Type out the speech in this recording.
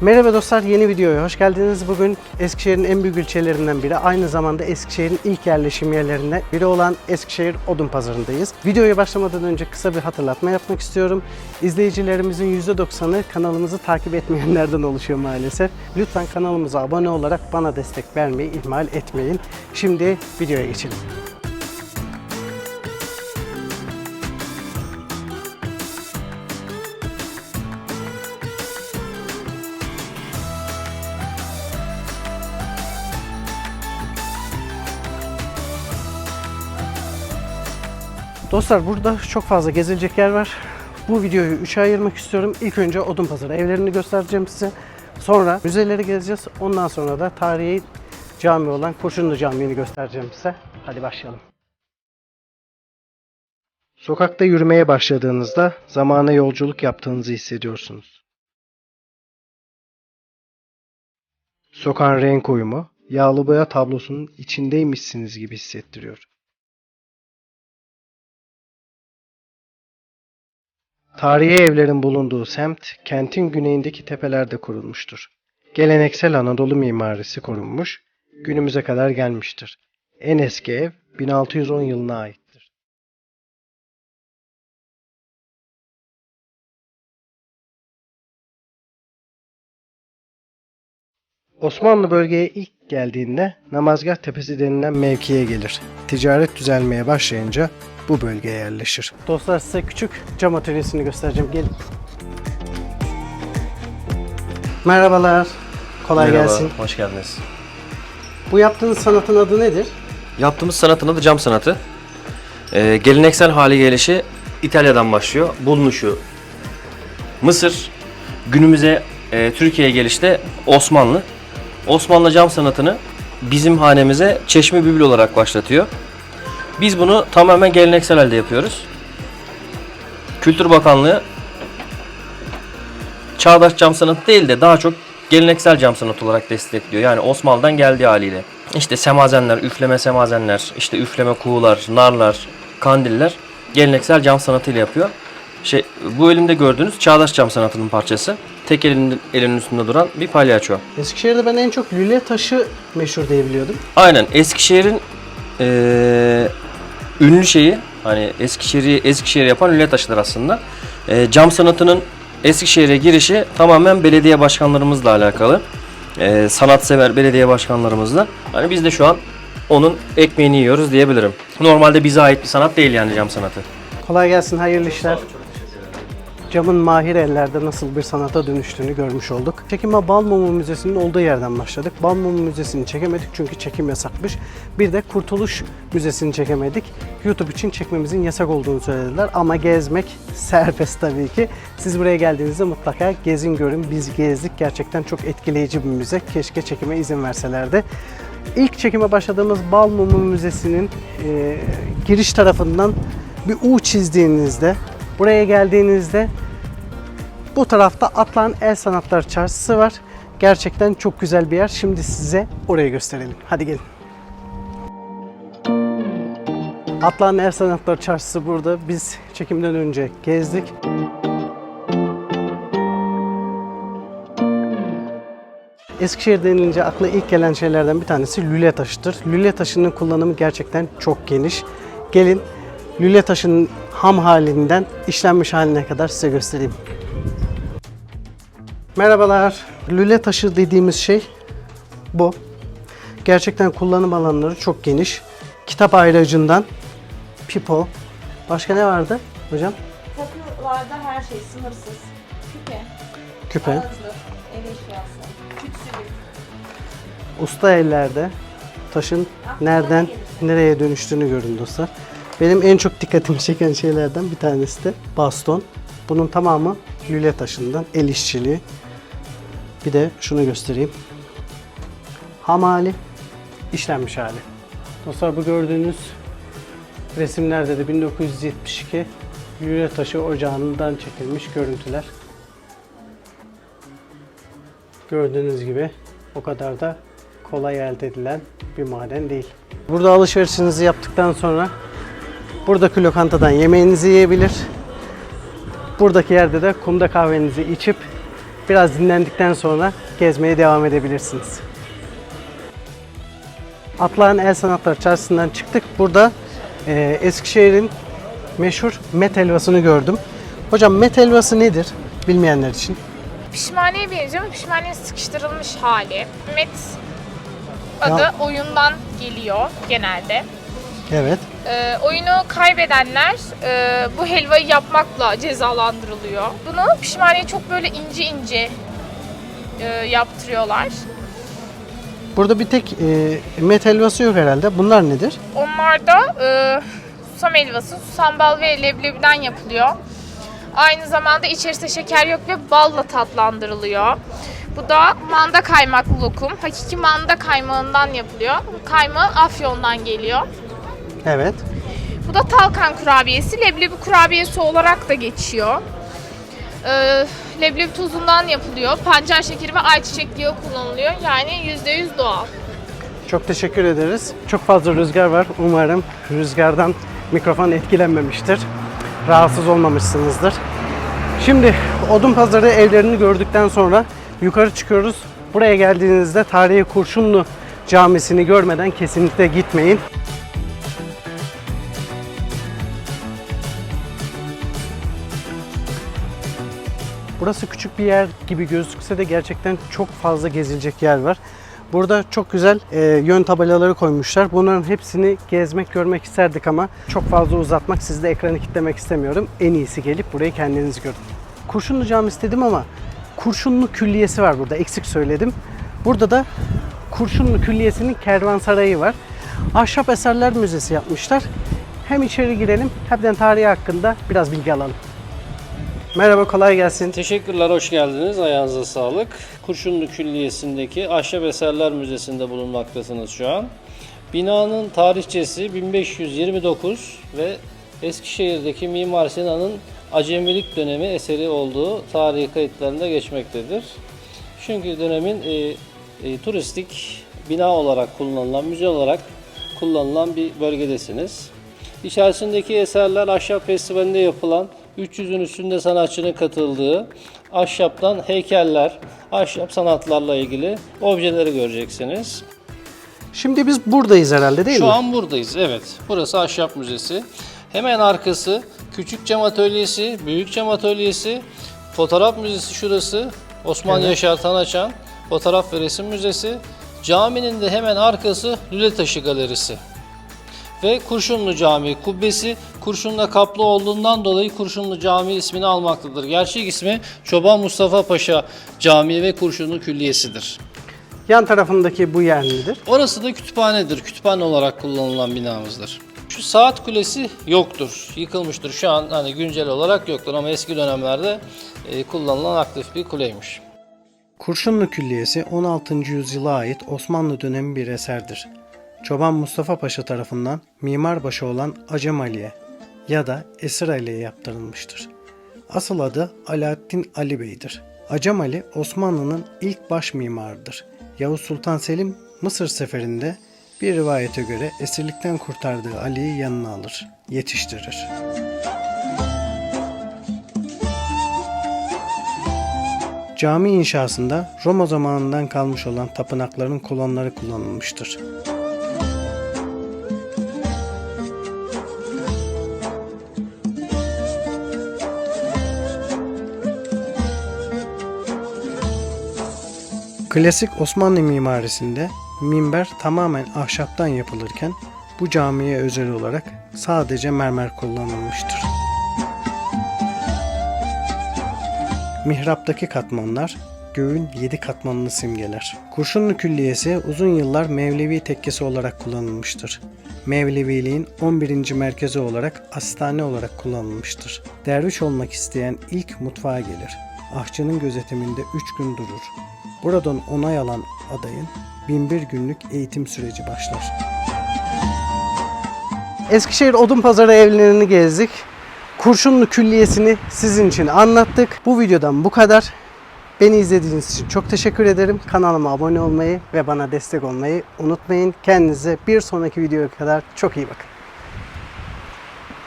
Merhaba dostlar, yeni videoya hoş geldiniz. Bugün Eskişehir'in en büyük ilçelerinden biri, aynı zamanda Eskişehir'in ilk yerleşim yerlerinden biri olan Eskişehir Odun Pazarı'ndayız. Videoya başlamadan önce kısa bir hatırlatma yapmak istiyorum. İzleyicilerimizin %90'ı kanalımızı takip etmeyenlerden oluşuyor maalesef. Lütfen kanalımıza abone olarak bana destek vermeyi ihmal etmeyin. Şimdi videoya geçelim. Dostlar burada çok fazla gezilecek yer var. Bu videoyu üçe ayırmak istiyorum. İlk önce Odun Pazarı evlerini göstereceğim size. Sonra müzeleri gezeceğiz. Ondan sonra da tarihi cami olan Kurşunlu Camii'ni göstereceğim size. Hadi başlayalım. Sokakta yürümeye başladığınızda zamana yolculuk yaptığınızı hissediyorsunuz. Sokağın renk uyumu, yağlı boya tablosunun içindeymişsiniz gibi hissettiriyor. Tarihi evlerin bulunduğu semt, kentin güneyindeki tepelerde kurulmuştur. Geleneksel Anadolu mimarisi korunmuş, günümüze kadar gelmiştir. En eski ev 1610 yılına aittir. Osmanlı bölgeye ilk geldiğinde Namazgah Tepesi denilen mevkiye gelir. Ticaret düzelmeye başlayınca bu bölgeye yerleşir. Dostlar size küçük cam atölyesini göstereceğim. Gelin. Merhabalar. Kolay Merhaba, gelsin. hoş geldiniz. Bu yaptığınız sanatın adı nedir? Yaptığımız sanatın adı cam sanatı. Ee, geleneksel hale gelişi İtalya'dan başlıyor. Bulunuşu Mısır, günümüze e, Türkiye'ye gelişte Osmanlı. Osmanlı cam sanatını bizim hanemize çeşme biblo olarak başlatıyor. Biz bunu tamamen geleneksel halde yapıyoruz. Kültür Bakanlığı çağdaş cam sanatı değil de daha çok geleneksel cam sanatı olarak destekliyor. Yani Osmanlı'dan geldiği haliyle. İşte semazenler, üfleme semazenler, işte üfleme kuğular, narlar, kandiller geleneksel cam sanatıyla yapıyor. Şey, bu elimde gördüğünüz çağdaş cam sanatının parçası. Tek elinin, elinin üstünde duran bir palyaço. Eskişehir'de ben en çok lüle taşı meşhur diye biliyordum. Aynen Eskişehir'in eee, ünlü şeyi hani Eskişehir'i Eskişehir yapan ünlü taşıdır aslında. Eee, cam sanatının Eskişehir'e girişi tamamen belediye başkanlarımızla alakalı. Eee sanatsever belediye başkanlarımızla. Hani biz de şu an onun ekmeğini yiyoruz diyebilirim. Normalde bize ait bir sanat değil yani cam sanatı. Kolay gelsin, hayırlı işler. Camın mahir ellerde nasıl bir sanata dönüştüğünü görmüş olduk. Çekime Balmumu Müzesi'nin olduğu yerden başladık. Balmumu Müzesi'ni çekemedik çünkü çekim yasakmış. Bir de Kurtuluş Müzesi'ni çekemedik. YouTube için çekmemizin yasak olduğunu söylediler ama gezmek serbest tabii ki. Siz buraya geldiğinizde mutlaka gezin görün. Biz gezdik. Gerçekten çok etkileyici bir müze. Keşke çekime izin verselerdi. İlk çekime başladığımız Balmumu Müzesi'nin e, giriş tarafından bir U çizdiğinizde, buraya geldiğinizde bu tarafta Atlan El Sanatlar Çarşısı var. Gerçekten çok güzel bir yer. Şimdi size orayı gösterelim. Hadi gelin. Atlan El Sanatlar Çarşısı burada. Biz çekimden önce gezdik. Eskişehir denilince akla ilk gelen şeylerden bir tanesi lüle taşıdır. Lüle taşının kullanımı gerçekten çok geniş. Gelin lüle taşının ham halinden işlenmiş haline kadar size göstereyim. Merhabalar. Lüle taşı dediğimiz şey bu. Gerçekten kullanım alanları çok geniş. Kitap ayracından pipo. Başka ne vardı hocam? Takılarda her şey sınırsız. Küpe, Küpe. ağızlık, ev eşyası, tütsülük. Usta ellerde taşın nereden nereye dönüştüğünü görün dostlar. Benim en çok dikkatimi çeken şeylerden bir tanesi de baston. Bunun tamamı lüle taşından, el işçiliği. Bir de şunu göstereyim. Ham hali, işlenmiş hali. Dostlar bu gördüğünüz resimlerde de 1972 lüle taşı ocağından çekilmiş görüntüler. Gördüğünüz gibi o kadar da kolay elde edilen bir maden değil. Burada alışverişinizi yaptıktan sonra buradaki lokantadan yemeğinizi yiyebilir. Buradaki yerde de kumda kahvenizi içip Biraz dinlendikten sonra gezmeye devam edebilirsiniz. Atlağın El Sanatları Çarşısı'ndan çıktık. Burada e, Eskişehir'in meşhur met helvasını gördüm. Hocam met helvası nedir bilmeyenler için? Pişmaniye benziyor ama pişmaniye sıkıştırılmış hali. Met adı Ya- oyundan geliyor genelde. Evet. Ee, oyunu kaybedenler e, bu helvayı yapmakla cezalandırılıyor. Bunu pişmaniye çok böyle ince ince e, yaptırıyorlar. Burada bir tek e, met helvası yok herhalde. Bunlar nedir? Onlar da e, susam helvası, susam bal ve leblebiden yapılıyor. Aynı zamanda içerisinde şeker yok ve balla tatlandırılıyor. Bu da manda kaymaklı lokum. Hakiki manda kaymağından yapılıyor. Kaymağı Afyon'dan geliyor. Evet. Bu da talkan kurabiyesi. Leblebi kurabiyesi olarak da geçiyor. Ee, leblebi tozundan yapılıyor. Pancar şekeri ve ayçiçek yağı kullanılıyor. Yani %100 doğal. Çok teşekkür ederiz. Çok fazla rüzgar var. Umarım rüzgardan mikrofon etkilenmemiştir. Rahatsız olmamışsınızdır. Şimdi Odun Pazarı evlerini gördükten sonra yukarı çıkıyoruz. Buraya geldiğinizde Tarihi Kurşunlu Camisi'ni görmeden kesinlikle gitmeyin. Burası küçük bir yer gibi gözükse de gerçekten çok fazla gezilecek yer var. Burada çok güzel e, yön tabelaları koymuşlar. Bunların hepsini gezmek, görmek isterdik ama çok fazla uzatmak, sizi de ekranı kitlemek istemiyorum. En iyisi gelip burayı kendiniz görün. Kurşunlu Cami istedim ama Kurşunlu Külliyesi var burada. Eksik söyledim. Burada da Kurşunlu Külliyesi'nin kervansarayı var. Ahşap Eserler Müzesi yapmışlar. Hem içeri girelim hem de tarihi hakkında biraz bilgi alalım. Merhaba, kolay gelsin. Teşekkürler, hoş geldiniz. Ayağınıza sağlık. Kurşunlu Külliyesi'ndeki Ahşap Eserler Müzesi'nde bulunmaktasınız şu an. Binanın tarihçesi 1529 ve Eskişehir'deki Mimar Sinan'ın Acemilik dönemi eseri olduğu tarihi kayıtlarında geçmektedir. Çünkü dönemin e, e, turistik bina olarak kullanılan, müze olarak kullanılan bir bölgedesiniz. İçerisindeki eserler Ahşap Festivali'nde yapılan 300'ün üstünde sanatçının katıldığı ahşaptan heykeller, ahşap sanatlarla ilgili objeleri göreceksiniz. Şimdi biz buradayız herhalde değil Şu mi? an buradayız, evet. Burası Ahşap Müzesi. Hemen arkası Küçük Cam Atölyesi, Büyük Cam Atölyesi, Fotoğraf Müzesi şurası, Osman Yaşar Tanaçan, Fotoğraf ve Resim Müzesi. Caminin de hemen arkası Lüle Taşı Galerisi. Ve Kurşunlu Camii kubbesi kurşunla kaplı olduğundan dolayı Kurşunlu Camii ismini almaktadır. Gerçek ismi Çoban Mustafa Paşa Camii ve Kurşunlu Külliyesi'dir. Yan tarafındaki bu yer nedir? Orası da kütüphanedir. Kütüphane olarak kullanılan binamızdır. Şu saat kulesi yoktur. Yıkılmıştır. Şu an hani güncel olarak yoktur ama eski dönemlerde e, kullanılan aktif bir kuleymiş. Kurşunlu Külliyesi 16. yüzyıla ait Osmanlı dönemi bir eserdir. Çoban Mustafa Paşa tarafından mimarbaşı olan Acem Ali'ye ya da Esir Ali'ye yaptırılmıştır. Asıl adı Alaaddin Ali Bey'dir. Acem Ali Osmanlı'nın ilk baş mimarıdır. Yavuz Sultan Selim Mısır seferinde bir rivayete göre esirlikten kurtardığı Ali'yi yanına alır, yetiştirir. Cami inşasında Roma zamanından kalmış olan tapınakların kolonları kullanılmıştır. Klasik Osmanlı mimarisinde minber tamamen ahşaptan yapılırken bu camiye özel olarak sadece mermer kullanılmıştır. Mihraptaki katmanlar göğün yedi katmanını simgeler. Kurşunlu Külliyesi uzun yıllar Mevlevi tekkesi olarak kullanılmıştır. Mevleviliğin 11. merkezi olarak hastane olarak kullanılmıştır. Derviş olmak isteyen ilk mutfağa gelir. Ahçının gözetiminde 3 gün durur. Buradan onay alan adayın 1001 günlük eğitim süreci başlar. Eskişehir Odunpazarı evlerini gezdik. Kurşunlu Külliyesi'ni sizin için anlattık. Bu videodan bu kadar. Beni izlediğiniz için çok teşekkür ederim. Kanalıma abone olmayı ve bana destek olmayı unutmayın. Kendinize bir sonraki videoya kadar çok iyi bakın.